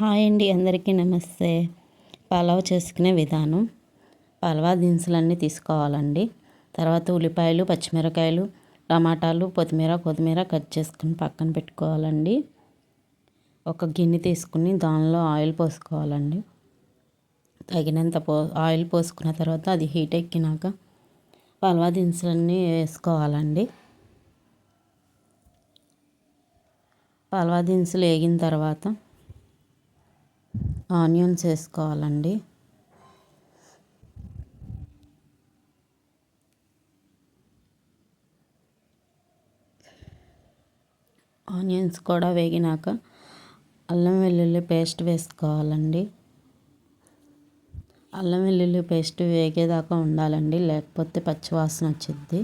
Hi అండి అందరికీ నమస్తే. పలావ్ చేసుకునే విధానం. పలవా దినుసులన్నీ తీసుకోవాలండి. తర్వాత ఉల్లిపాయలు పచ్చిమిరకాయలు టమాటాలు కొత్తిమీర కొత్తిమీర కట్ చేసుకుని పక్కన పెట్టుకోవాలండి. ఒక గిన్నె తీసుకుని దానిలో ఆయిల్ పోసుకోవాలండి. తగినంత పో ఆయిల్ పోసుకున్న తర్వాత అది హీట్ ఎక్కినాక పలవా దినుసులన్నీ వేసుకోవాలండి. పలవా దినుసులు వేగిన తర్వాత ఆనియన్స్ వేసుకోవాలండి ఆనియన్స్ కూడా వేగినాక అల్లం వెల్లుల్లి పేస్ట్ వేసుకోవాలండి. అల్లం వెల్లుల్లి పేస్ట్ వేగేదాకా ఉండాలండి లేకపోతే పచ్చివాసన వచ్చిద్ది.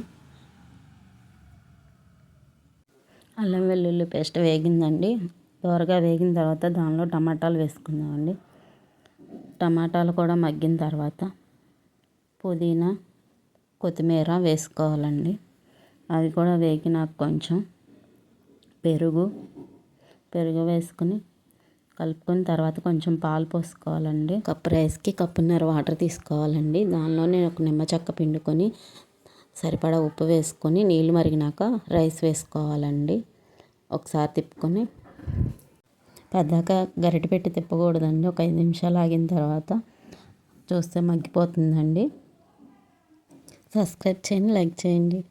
అల్లం వెల్లుల్లి పేస్ట్ వేగిందండి. త్వరగా వేగిన తర్వాత దానిలో టమాటాలు వేసుకుందామండి. టమాటాలు కూడా మగ్గిన తర్వాత పుదీనా కొత్తిమీర వేసుకోవాలండి. అవి కూడా వేగినాక కొంచెం పెరుగు పెరుగు వేసుకుని కలుపుకొని తర్వాత కొంచెం పాలు పోసుకోవాలండి. కప్పు రైస్కి కప్పున్నర వాటర్ తీసుకోవాలండి. దానిలో నేను ఒక నిమ్మ చెక్క పిండుకొని సరిపడా ఉప్పు వేసుకొని నీళ్ళు మరిగినాక రైస్ వేసుకోవాలండి. ఒకసారి తిప్పుకొని పెద్దాక గరిటె పెట్టి తిప్పకూడదండి. ఒక ఐదు నిమిషాలు ఆగిన తర్వాత చూస్తే మగ్గిపోతుందండి. సబ్స్క్రైబ్ చేయండి లైక్ చేయండి.